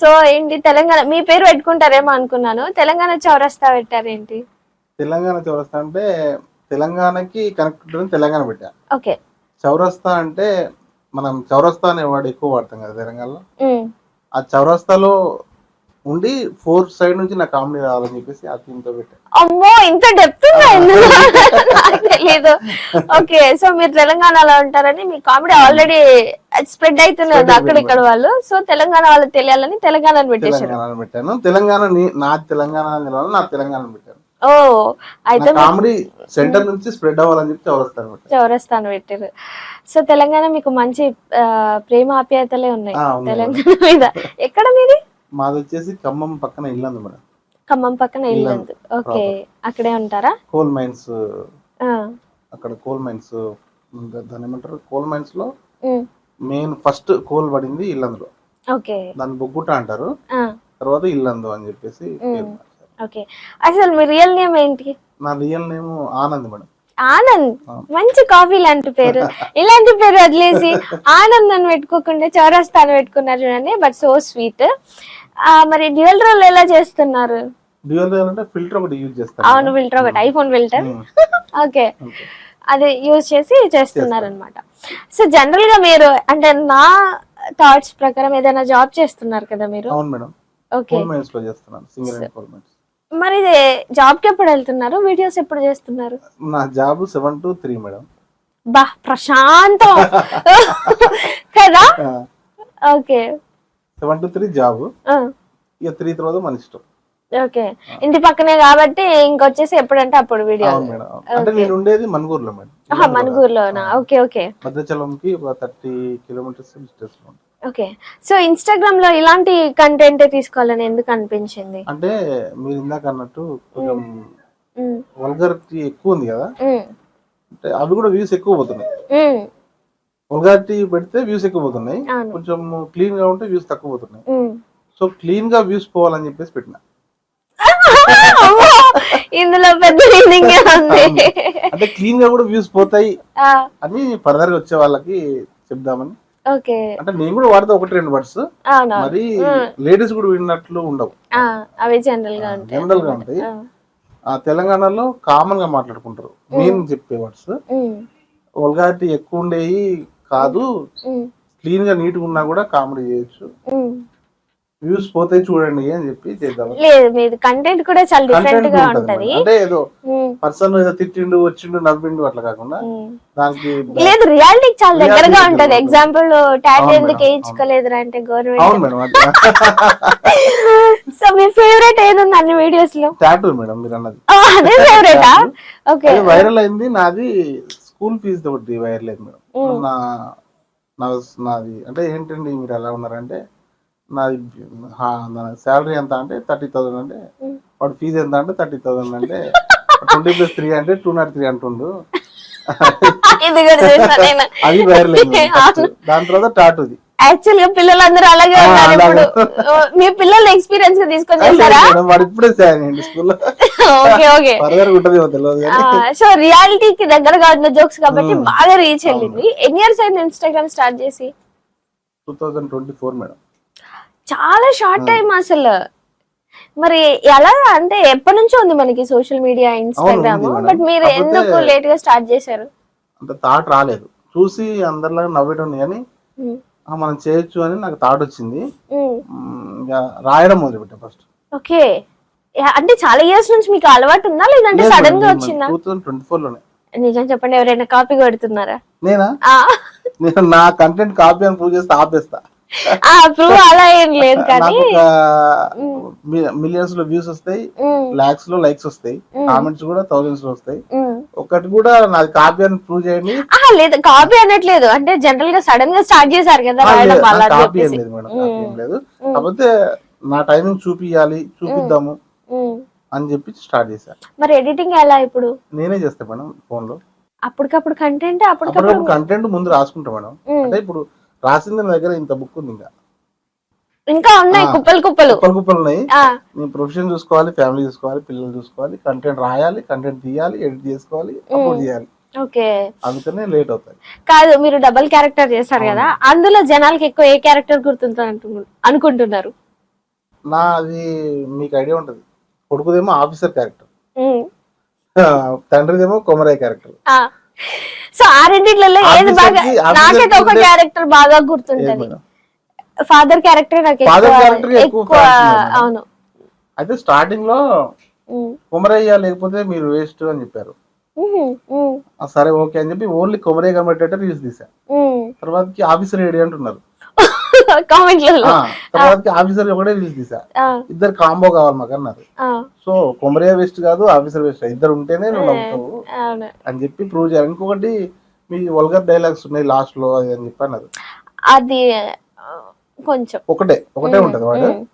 So ఏంటి తెలంగాణ మీ పేరు పెట్టుకుంటారేమో అనుకున్నాను. తెలంగాణ చౌరస్తా పెట్టారేంటి? తెలంగాణ చౌరస్తా అంటే తెలంగాణకి కనెక్ట్ తెలంగాణ పెట్టా. ఓకే. చౌరస్తా అంటే మనం చౌరస్తా అనే వర్డ్ ఎక్కువ వాడతాం కదా తెలంగాణలో. ఆ చౌరస్తాలో ఉండి ఫోర్త్ సైడ్ నుంచి నా కామెడీ రావాలని చెప్పేసి ఆ థీమ్తో పెట్టా. అమ్మో ఇంత డెప్త్ తెలీదు. ఓకే సో మీరు తెలంగాణలో ఉంటారని మీ కామెడీ ఆల్రెడీ స్ప్రెడ్ Spread అక్కడ ఇక్కడ వాళ్ళు. సో తెలంగాణ వాళ్ళకి తెలియాలని పెట్టేశారు. తెలంగాణ పెట్టాను. తెలంగాణ నీ- తెలంగాణ తెలవాలి, నా తెలంగాణ పెట్టాను. ఓ అయితే కామెడీ సెంటర్ నుంచి స్ప్రెడ్ అవ్వాలని చెప్పి చౌరస్తాను చౌరస్తాను పెట్టారు. సో తెలంగాణ మీకు మంచి ప్రేమ ఆప్యాయతలే ఉన్నాయి. తెలంగాణ మీద. ఎక్కడ మీది? మాది వచ్చేసి ఖమ్మం పక్కన ఇల్లు ఉంది మేడం. ఖమ్మం పక్కన ఇల్లు ఇల్లందు. ఓకే. అక్కడే ఉంటారా? కోల్ మైన్స్ అక్కడ కోల్ మైన్స్ దాని ఏమంటారు? కోల్ మైన్స్లో మెయిన్ ఫస్ట్ కోల్ పడింది ఇల్లందులో. ఓకే. దాన్ని బొగ్గుట అంటారు. తర్వాత ఇల్లందు అని చెప్పేసి. ఓకే. అసలు మీ రియల్ నేమ్ ఏంటి? నా real name Anand madam. Anand. మంచి కాఫీ లాంటి పేరు. ఇలాంటి పేరు వదిలేసి ఆనంద్ అని పెట్టుకోకుండా చౌరస్తా అని పెట్టుకున్నారు చూడండి బట్ సో స్వీట్. మరి డ్యూయల్ రోల్ ఎలా చేస్తున్నారు? డ్యూయల్ అంటే ఫిల్టర్ ఒకటి యూజ్ చేస్తాను అవును ఫిల్టర్ ఒకటి. IPhone filter. ఓకే. అది యూజ్ చేసి చేస్తున్నారు అనమాట సో జనరల్గా మీరు అంటే నా థాట్స్ ప్రకారం ఏదైనా జాబ్ చేస్తున్నారు కదా మీరు? అవును మేడం. ఓకే. లో చేస్తున్నాను. కోల్ మైన్స్ మరి జాబ్కి ఎప్పుడు వెళ్తున్నారు? వీడియోస్ ఎప్పుడు చేస్తున్నారు? నా job seven to three madam. బా ప్రశాంతం. కదా? Okay. Seven to three job. ఇక త్రీ తర్వాత మన ఇష్టం. ఓకే. ఇంటి పక్కనే కాబట్టి ఇంకొచ్చేసి ఎప్పుడంటే అప్పుడు వీడియో మేడం అంటే నేను ఉండేది మనుగూరులో మేడం. మనుగూరులోనా okay okay. భద్రాచలంకి thirty kilometres distance. Okay. So ఇన్స్టాగ్రామ్లో ఇలాంటి కంటెంట్ తీసుకోవాలని ఎందుకు అనిపించింది? అంటే మీరు ఇందాక అన్నట్టు కొంచెం ఉమ్, వల్గారిటీ ఎక్కువ ఉంది కదా. అంటే అవి కూడా వ్యూస్ ఎక్కువ పోతున్నాయి. వల్గారిటీ పెడితే వ్యూస్ ఎక్కువ పోతున్నాయి. కొంచెం క్లీన్గా ఉంటే వ్యూస్ తక్కువ పోతున్నాయి. సో క్లీన్గా వ్యూస్ పోవాలని చెప్పేసి పెట్టిన. ఇందులో పెద్ద అంటే క్లీన్గా కూడా వ్యూస్ పోతాయి. అని ఫర్దర్గా వచ్చే వాళ్ళకి చెప్దామని. అంటే నేను కూడా వాడితే ఒకటి రెండు వర్డ్స్ మరి లేడీస్ కూడా విన్నట్లు ఉండవు. అవి జనరల్గా ఉంటాయి. జనరల్గా ఉంటాయి. ఆ, తెలంగాణలో కామన్గా మాట్లాడుకుంటారు. నేను చెప్పే వర్డ్స్ వల్గారిటీ ఎక్కువ ఉండేవి కాదు. క్లీన్గా నీట్గా ఉన్నా కూడా కామెడీ చేయొచ్చు. వ్యూస్ పోతాయి చూడండి అని చెప్పి చేద్దాం. లేదు మీది కంటెంట్ కూడా చాలా డిఫరెంట్గా ఉంటది మేడం. అంటే ఏదో పర్సన్ ఏదో తిట్టిండు వచ్చిండు నవ్విండు అట్లా కాకుండా. దానికి లేదు రియాలిటీ చాలా దగ్గరగా ఉంటది. ఎగ్జాంపుల్ టాటూ అవును ఎందుకు మేడం, వేయించుకోలేదురా అంటే అవును గవర్నమెంట్ మేడం అట్లా సో మీ ఫేవరెట్ ఏది ఉంది అన్ని వీడియోస్లో? టాటూ మేడం మీరు అన్నది. ఆ, అదే ఫేవరెటా ఓకే వైరల్ అయింది. నాది స్కూల్ ఫీజు ఒకటి వైరల్ అయింది మేడం. నా నాది అంటే ఏంటండి మీరు ఎలా ఉన్నారంటే నాది శాలరీ ఎంత అంటే థర్టీ థౌసండ్ అంటే వాడు ఫీజు ఎంత అంటే థర్టీ థౌసండ్ అంటే ట్వంటీ ప్లస్ త్రీ అంటే టూ నాట్ త్రీ అంటుండు. అది వైరల్. దాని తర్వాత టాటూది. యాక్చువల్గా పిల్లలందరూ అలాగే ఉన్నారు ఇప్పుడు. మీ పిల్లల్ని ఎక్స్పీరియన్స్ తీసుకొని చేశారా మేడం, వాడు ఇప్పుడే చేయండి స్కూల్లో. Okay okay. సో రియాలిటీకి దగ్గరగా ఉన్న జోక్స్ కాబట్టి బాగా రీచ్ వెళ్ళింది. ఎన్ని ఇయర్స్ అయింది ఇన్స్టాగ్రామ్ స్టార్ట్ చేసి? టూ ట్వంటీ ఫోర్ మేడం చాలా షార్ట్ టైం అసలు. మరి ఎలా అంటే ఎప్పటి నుంచో ఉంది మనకి సోషల్ మీడియా ఇన్స్టాగ్రామ్. బట్ మీరు ఎందుకు లేట్గా స్టార్ట్ చేశారు? అంత థాట్ రాలేదు. చూసి అందరిలాగా నవ్వేయడం కానీ మనం చేయొచ్చు అని నాకు థాట్ వచ్చింది. ఇక రాయడం మొదలు పెట్టా ఫస్ట్ ఓకే అంటే చాలా ఇయర్స్ నుంచి మీకు అలవాటు ఉందా? లేదంటే సడన్గా వచ్చిందా? టూ థౌసండ్ ట్వంటీ ఫోర్లోనే. నిజం చెప్పండి ఎవరైనా కాపీ కొడుతున్నారా? నేనా? నేను నా కంటెంట్ కాపీ అని ప్రూవ్ చేస్తే ఆపేస్తా. అలా ఏం లేదు కానీ మిలియన్స్లో వ్యూస్ వస్తాయి లాక్స్లో లైక్స్ వస్తాయి కామెంట్స్ కూడా థౌసండ్స్లో వస్తాయి. ఒకటి కూడా నాది కాపీ అని ప్రూవ్ చేయండి. లేదు కాపీ అనట్లేదు. అంటే జనరల్గా సడన్గా స్టార్ట్ చేశారు కదా కాపీ ఏం లేదు మేడం కాపీ ఏం లేదు. కాకపోతే నా టైమింగ్ చూపియాలి చూపిద్దాము. అని చెప్పి స్టార్ట్ చేశా మరి ఎడిటింగ్ ఎలా ఇప్పుడు? నేనే చేస్తా మేడం ఫోన్లో. అప్పటికప్పుడు కంటెంట్ అప్పటికప్పుడు కంటెంట్ ముందు రాసుకుంటా మేడం. అంటే ఇప్పుడు రాసింది నా దగ్గర ఇంత బుక్ ఉంది ఇంకా. ఇంకా ఉన్నాయి. కుప్పలు కుప్పలు. కుప్పలు కుప్పలు ఉన్నాయి. నేను ప్రొఫెషన్ చూసుకోవాలి ఫ్యామిలీ చూసుకోవాలి పిల్లలు చూసుకోవాలి కంటెంట్ రాయాలి కంటెంట్ తీయాలి ఎడిట్ చేసుకోవాలి అప్లోడ్ చేయాలి. ఓకే. అందుకనే లేట్ అవుతుంది కాదు మీరు డబల్ క్యారెక్టర్ చేశారు కదా అందులో జనాలకి ఎక్కువ ఏ క్యారెక్టర్ గుర్తుంటుంది అంటు- అనుకుంటున్నారు? నాది మీకు ఐడియా ఉంటుంది. కొడుకుదేమో ఆఫీసర్ క్యారెక్టర్. తండ్రిదేమో కొమరయ్య క్యారెక్టర్. సో ఆ రెండిట్లలో ఏది బాగా నాకైతే ఒక క్యారెక్టర్ బాగా గుర్తుంటది? ఫాదర్ క్యారెక్టర్ నాకు ఎక్కువ. అవును అయితే స్టార్టింగ్లో. కొమరయ్య లేకపోతే మీరు వేస్ట్ అని చెప్పారు సరే ఓకే అని చెప్పి ఓన్లీ కొమరయ్య కనబడేటట్టు రీల్స్ తీసా ఉమ్. తర్వాతకి ఆఫీసర్ ఏడి అంటున్నారు కామెంట్లలో. ఆఫీసర్ ఒకటే తీసా ఇద్దరు కాంబో కావాలి మాకు అన్నారు. సో కొమరయ్య వేస్ట్ కాదు ఆఫీసర్ వేస్ట్. ఇద్దరు ఉంటేనే నువ్వు నవ్వుతావు అని చెప్పి ప్రూవ్ చేయాలి. ఇంకొకటి మీ వల్గర్ డైలాగ్స్ ఉన్నాయి లాస్ట్లో అది అని చెప్పి అన్నారు. అది ఆ, కొంచెం. ఒకటే ఒకటే ఉంటది వర్డ్ ఉమ్.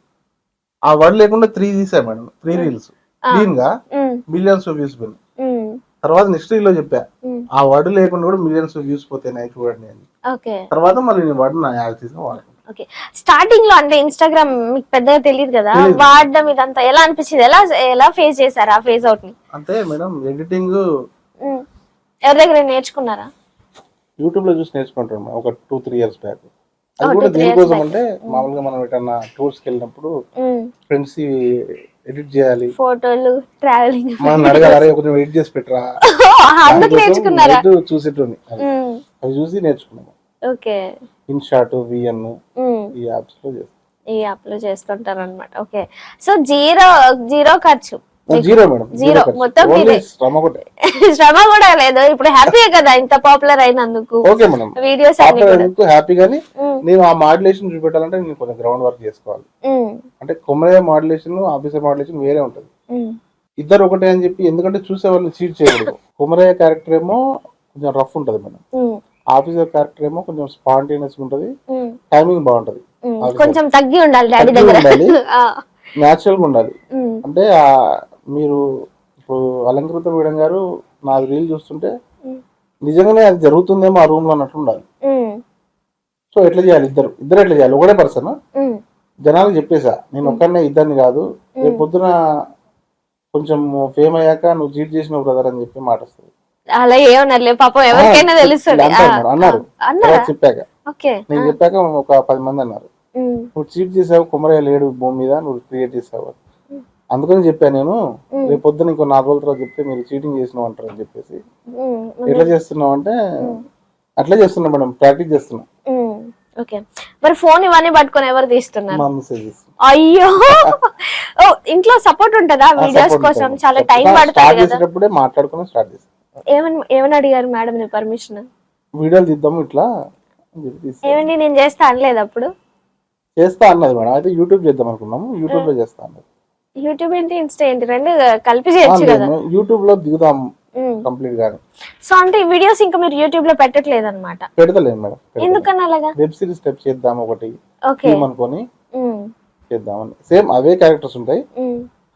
ఆ వర్డ్ లేకుండా త్రీ తీసా మేడం. త్రీ రీల్స్ క్లీన్గా. మిలియన్స్ వ్యూస్ పోయినాయి. తర్వాత నెక్స్ట్ రీల్లో చెప్పా. ఆ వర్డ్ లేకుండా కూడా మిలియన్స్ వ్యూస్ పోతాయి చూడండి అని. తర్వాత మళ్ళీ నేను వర్డ్ నా యాడ్ తీసుకుని వాడుకున్నాను ఓకే స్టార్టింగ్లో అంటే ఇన్స్టాగ్రామ్ మీకు పెద్దగా తెలియదు కదా. వాడడం ఇదంతా ఎలా అనిపించింది? ఎలా ఎలా ఫేస్ చేశారు ఆ ఫేస్ అవుట్ని? అంటే మేడం ఎడిటింగ్. ఎవరి దగ్గర నేర్చుకున్నారా? యూట్యూబ్లో చూసి నేర్చుకుంటాను మేడం ఒక టూ త్రీ ఇయర్స్ బ్యాక్ అది కూడా దేనికోసం. అంటే మామూలుగా మనం ఎటన్నా టూర్స్కి వెళ్ళినప్పుడు. ఫ్రెండ్స్ ఎడిట్ చేయాలి. ఫోటోలు ట్రావెలింగ్ మనం అడగాలి "అరే, కొంచెం ఎడిట్ చేసి పెట్టరా? అందుకు నేర్చుకున్నారా? చూసేటోని అది. అవి చూసి నేర్చుకున్నాము ఓకే ఇన్ షాట్ విఎన్. ఈ యాప్స్లో చేస్తాం ఈ యాప్లో చేస్తుంటారు అనమాట ఓకే సో జీరో జీరో ఖర్చు జీరో మేడం Zero. మొత్తం. శ్రమ ఒకటే శ్రమ కూడా లేదు ఇప్పుడు హ్యాపీయే కదా ఇంత పాపులర్ అయినందుకు ఓకే మేడం వీడియోస్ అన్ని కూడా ఎందుకు హ్యాపీ ఉమ్. నేను ఆ మాడ్యులేషన్ చూపెట్టాలంటే నేను కొంచెం గ్రౌండ్ వర్క్ చేసుకోవాలి. అంటే కొమ్మయ్య మాడ్యులేషన్ ఆఫీసర్ మాడ్యులేషన్ వేరే ఉంటది. ఇద్దరు ఒకటే అని చెప్పి ఎందుకంటే చూసే వాళ్ళని చీట్ చేయకూడదు కుమరయ్య క్యారెక్టర్ ఏమో కొంచెం రఫ్ ఉంటది మేడం. ఆఫీసర్ క్యారెక్టర్ ఏమో కొంచెం స్పాంటేనియస్ ఉంటది. టైమింగ్ బాగుంటది. కొంచెం తగ్గి ఉండాలి డాడీ దగ్గర. న్యాచురల్గా ఉండాలి. అంటే మీరు ఇప్పుడు అలంకృత మేడం గారు నా రీల్ చూస్తుంటే. నిజంగానే అది జరుగుతుందేమో ఆ రూమ్లో అన్నట్టు ఉండాలి. సో ఎట్లా చేయాలి? ఇద్దరు ఇద్దరు ఎట్లా చేయాలి? ఒకటే పర్సన్? ఉమ్. జనాలకు చెప్పేసా నేను ఒక్కనే ఇద్దరిని కాదు రేపు పొద్దున కొంచెం ఫేమ్ అయ్యాక నువ్వు చీట్ చేసిన బ్రదర్ అని చెప్పి మాట వస్తుంది అలా ఏమన్నారులే పాపం ఎవరికైనా తెలుస్తుంది. అన్నారు అన్నారా. చెప్పాక. నేను చెప్పాక ఒక పది మంది అన్నారు. నువ్వు చీట్ చేసావు కుమరయ్య లేడు భూమి మీద నువ్వు క్రియేట్ చేసావు. అందుకని చెప్పాను నేను రేపు పొద్దున ఇంకో నాలుగు రోజుల తర్వాత చెప్తే మీరు చీటింగ్ చేసినావు అంటారు అని చెప్పేసి. ఎట్లా చేస్తున్నావు అంటే అట్లా చేస్తున్నా మేడం ప్రాక్టీస్ చేస్తున్నా. ఓకే. మరి ఫోన్ ఇవన్నీ పట్టుకొని ఎవరు తీస్తున్నారు? అయ్యో! ఇంట్లో సపోర్ట్ ఉంటదా? వీడియోస్ కోసం చాలా టైం పడుతుంది కదా. మాట్లాడుకుని స్టార్ట్ చేస్తాం. ఏమని ఏమని అడిగారు మేడం నీ పర్మిషన్? వీడియోలు తీద్దాము ఇట్లా ఏమండి నేను చేస్తా అనలేదు అప్పుడు? చేస్తా అన్నది మేడం. అయితే యూట్యూబ్ చేద్దాం అనుకున్నాము. యూట్యూబ్లో చేస్తా అన్నది. యూట్యూబ్ ఏంటి ఇన్స్టా ఏంటి? రెండు కలిపి చేయొచ్చు కదా. యూట్యూబ్లో దిగుదాం. కంప్లీట్ గాని. సో అంటే ఈ వీడియోస్ ఇంకా మీరు యూట్యూబ్లో పెట్టట్లేదు అనమాట పెడతలేను మేడం ఎందుకని అలాగా? వెబ్ సిరీస్ స్టెప్ చేద్దాం ఒకటి. ఓకే. అనుకొని ఉమ్. చేద్దామని. సేమ్ అవే క్యారెక్టర్స్ ఉంటాయి.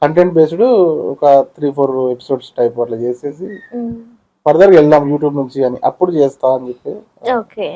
కంటెంట్ బేస్డ్ ఒక త్రీ ఫోర్ ఎపిసోడ్స్ టైప్ అట్లా చేసేసి ఉమ్. ఫర్దర్ వెళ్దాం యూట్యూబ్ నుంచి అని అప్పుడు చేస్తా అని చెప్పి ఓకే